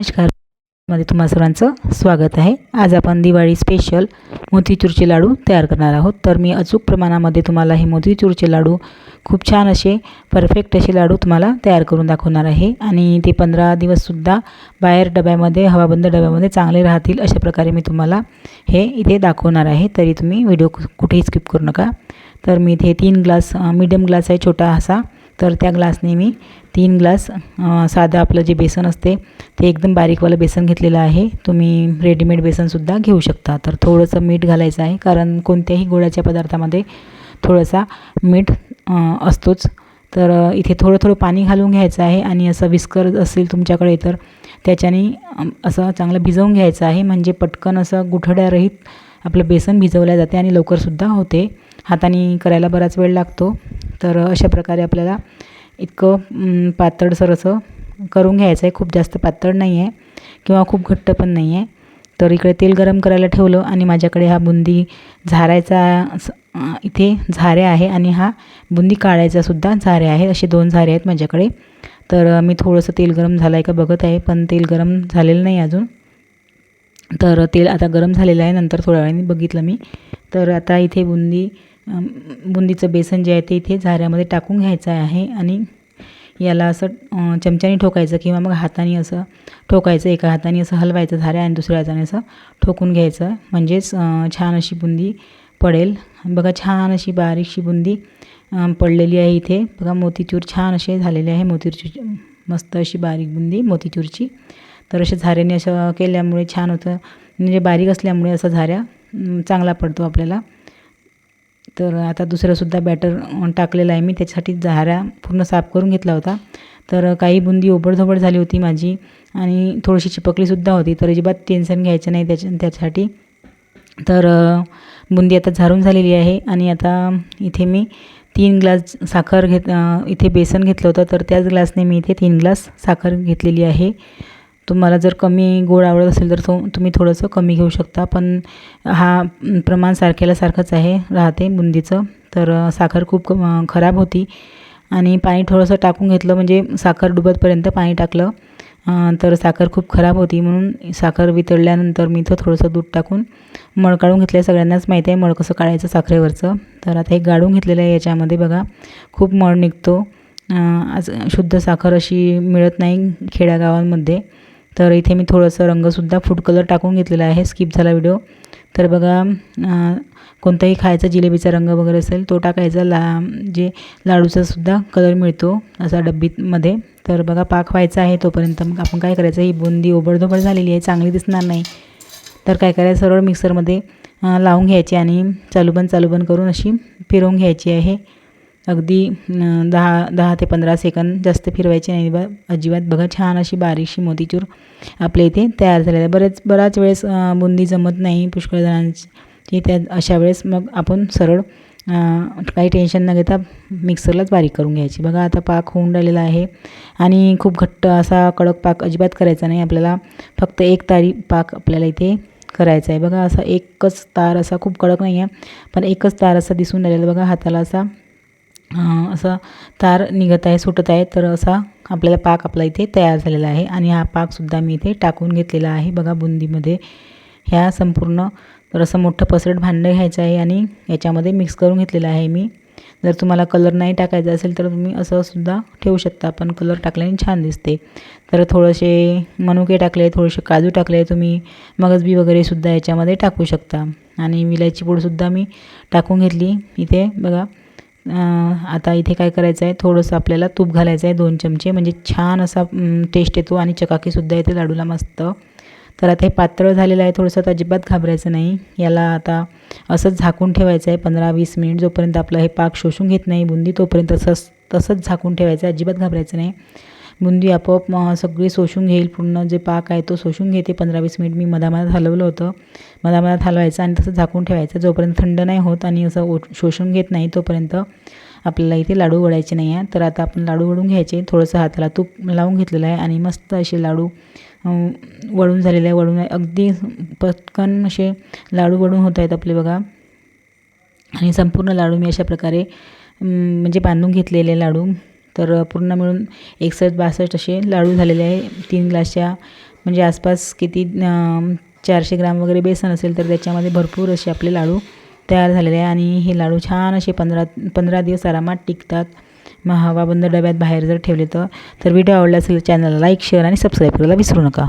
नमस्कारमध्ये तुम्हा सर्वांचं स्वागत आहे. आज आपण दिवाळी स्पेशल मोतीचूरचे लाडू तयार करणार आहोत. तर मी अचूक प्रमाणामध्ये तुम्हाला हे मोतीचूरचे लाडू खूप छान असे परफेक्ट असे लाडू तुम्हाला तयार करून दाखवणार आहे. आणि ते पंधरा दिवससुद्धा बाहेर डब्यामध्ये हवाबंद डब्यामध्ये चांगले राहतील अशा प्रकारे मी तुम्हाला हे इथे दाखवणार आहे. तरी तुम्ही व्हिडिओ कुठेही स्किप करू नका. तर मी इथे तीन ग्लास मीडियम ग्लास आहे छोटा असा तर त्या ग्लासने मी तीन ग्लास साधं आपलं जे बेसन असते ते एकदम बारीकवालं बेसन घेतलेलं आहे. तुम्ही रेडीमेड बेसनसुद्धा घेऊ शकता. तर थोडंसं मीठ घालायचं आहे कारण कोणत्याही गोळ्याच्या पदार्थामध्ये थोडंसा मीठ असतोच. तर इथे थोडं थोडं पाणी घालून घ्यायचं आहे आणि असं विस्कर असेल तुमच्याकडे तर त्याच्याने असं चांगलं भिजवून घ्यायचं आहे. म्हणजे पटकन असं गुठड्यारहित आपलं बेसन भिजवल्या जाते आणि लवकरसुद्धा होते. हाताने करायला बराच वेळ लागतो. तर अशा प्रकारे आपल्याला इतकं पातळसर असं करून घ्यायचं आहे खूप जास्त पातळ नाही आहे किंवा खूप घट्ट पण नाही आहे तर इकडे तेल गरम करायला ठेवलं आणि माझ्याकडे हा बुंदी झारायचा इथे झारे आहे आणि हा बुंदी काढायचासुद्धा झारे आहे. असे दोन झारे आहेत माझ्याकडे. तर मी थोडंसं तेल गरम झालं आहे का बघत आहे पण तेल गरम झालेलं नाही अजून. तर तेल आता गरम झालेलं आहे. नंतर थोड्या वेळाने बघितलं मी. तर आता इथे बुंदी बुंदीचं बेसन जे आहे ते इथे झाऱ्यामध्ये टाकून घ्यायचं आहे आणि याला असं चमच्याने ठोकायचं किंवा मग हाताने असं ठोकायचं एका हाताने असं हलवायचं झाऱ्या आणि दुसऱ्या हाताने असं ठोकून घ्यायचं. म्हणजेच छान अशी बुंदी पडेल. बघा छान अशी बारीकशी बुंदी पडलेली आहे इथे. बघा मोतीचूर छान असे झालेले आहे. मोतीचूर मस्त अशी बारीक बुंदी मोतीचूरची. तर अशा झाऱ्याने असं केल्यामुळे छान होतं. म्हणजे बारीक असल्यामुळे असं झाऱ्या चांगला पडतो आपल्याला. तर आता दुसरंसुद्धा बॅटर टाकलेलं आहे मी. त्याच्यासाठी झाऱ्या पूर्ण साफ करून घेतला होता. तर काही बुंदी ओबडधोबड झाली होती माझी आणि थोडीशी चिपकलीसुद्धा होती. तर अजिबात टेन्शन घ्यायचं नाही त्याच्या त्याच्यासाठी. तर बुंदी आता झारून झालेली आहे आणि आता इथे मी तीन ग्लास साखर घेत इथे बेसन घेतलं होतं. तर त्याच ग्लासने मी इथे तीन ग्लास साखर घेतलेली आहे. तुम्हाला जर कमी गोड आवडत असेल तर तो तुम्ही थोडंसं कमी घेऊ शकता. पण हा प्रमाण सारख्याला सारखंच आहे राहते बुंदीचं. तर साखर खूप खराब होती. आणि पाणी थोडंसं टाकून घेतलं म्हणजे साखर डुबतपर्यंत पाणी टाकलं. तर साखर खूप खराब होती म्हणून साखर वितळल्यानंतर मी इथं थोडंसं दूध टाकून मळ काढून घेतलं आहे सगळ्यांनाच माहिती आहे मळ कसं काढायचं साखरेवरचं. तर आता हे गाळून घेतलेलं आहे याच्यामध्ये बघा. खूप मळ निघतो. आज शुद्ध साखर अशी मिळत नाही खेड्यागावांमध्ये. तर इथे मी थोडंसं रंगसुद्धा फूड कलर टाकून घेतलेला आहे. स्किप झाला व्हिडिओ तर बघा कोणताही खायचा जिलेबीचा रंग वगैरे असेल तो टाकायचा. ला जे लाडूचासुद्धा कलर मिळतो असा डब्बीमध्ये. तर बघा पाक व्हायचा आहे तोपर्यंत. मग आपण काय करायचं? ही बुंदी ओबडधोबड झालेली आहे. चांगली दिसणार नाही. तर काय करायचं? सरळ मिक्सरमध्ये लावून घ्यायची आणि चालूबंद चालूबंद करून अशी फिरवून घ्यायची आहे. अगदी दहा दहा ते पंधरा सेकंद जास्त फिरवायचे नाही. बा अजिबात बघा छान अशी बारीकशी मोतीचूर आपल्या इथे तयार झालेलं आहे. बरेच बराच वेळेस बुंदी जमत नाही पुष्कळ जणांची त्या अशा वेळेस मग आपण सरळ काही टेन्शन न घेता मिक्सरलाच बारीक करून घ्यायची. बघा आता पाक होऊन राहिलेला आहे आणि खूप घट्ट असा कडक पाक अजिबात करायचा नाही. आपल्याला फक्त एक तारी पाक आपल्याला इथे करायचा आहे. बघा असा एकच तार असा खूप कडक नाही आहे पण एकच तार असा दिसून राहिलेला बघा हाताला असा असं तार निघत आहे सुटत आहे तर असा आपल्याला पाक आपला इथे तयार झालेला आहे. आणि हा पाकसुद्धा मी इथे टाकून घेतलेला आहे. बघा बुंदीमध्ये ह्या संपूर्ण तर असं मोठं पसरट भांडं घ्यायचं आहे आणि याच्यामध्ये मिक्स करून घेतलेलं आहे मी. जर तुम्हाला कलर नाही टाकायचा असेल तर तुम्ही असं सुद्धा ठेवू शकता पण कलर टाकल्याने छान दिसते. तर थोडेसे मनुके टाकले थोडेसे काजू टाकले तुम्ही मगजबी वगैरेसुद्धा याच्यामध्ये टाकू शकता. आणि विलायची पूडसुद्धा मी टाकून घेतली. इथे बघा आता इथे काय करायचं आहे थोडंसं आपल्याला तूप घालायचं आहे दोन चमचे. म्हणजे छान असा टेस्ट येतो आणि चकाकीसुद्धा येते लाडूला मस्त. तर आता हे पातळ झालेलं आहे थोडंसं तर अजिबात घाबरायचं नाही. याला आता असंच झाकून ठेवायचं आहे पंधरा वीस मिनिट जोपर्यंत आपलं हे पाक शोषून घेत नाही बुंदी तोपर्यंत तसंच तसंच झाकून ठेवायचं आहे अजिबात घाबरायचं नाही. बुंदी आपोआप सगळी शोषून घेईल. पूर्ण जे पाक आहे तो शोषून घेते. पंधरा वीस मिनिट मी मधामधात हलवलं होतं. मधामधात हलवायचं आणि तसं झाकून ठेवायचं. जोपर्यंत थंड नाही होत आणि असं ओ शोषून घेत नाही तोपर्यंत आपल्याला इथे लाडू वडायचे नाही आहे. तर आता आपण लाडू वडून घ्यायचे. थोडंसं हाताला तूप लावून घेतलेलं आहे आणि मस्त असे लाडू वळून झालेले आहे. वळून अगदी पटकन असे लाडू वळून होत आहेत आपले बघा. आणि संपूर्ण लाडू मी अशा प्रकारे म्हणजे बांधून घेतलेले लाडू. तर पूर्ण मिळून एकसष्ट बासष्ट असे लाडू झालेले आहे. तीन ग्लासच्या म्हणजे आसपास किती चारशे ग्राम वगैरे बेसन असेल तर त्याच्यामध्ये भरपूर असे आपले लाडू तयार झालेले आहे. आणि हे लाडू छान असे पंधरा पंधरा दिवस आरामात टिकतात. मग हवाबंद डब्यात बाहेर जर ठेवले तर तर व्हिडिओ आवडला असेल चॅनलला लाईक शेअर आणि सबस्क्राईब करायला विसरू नका.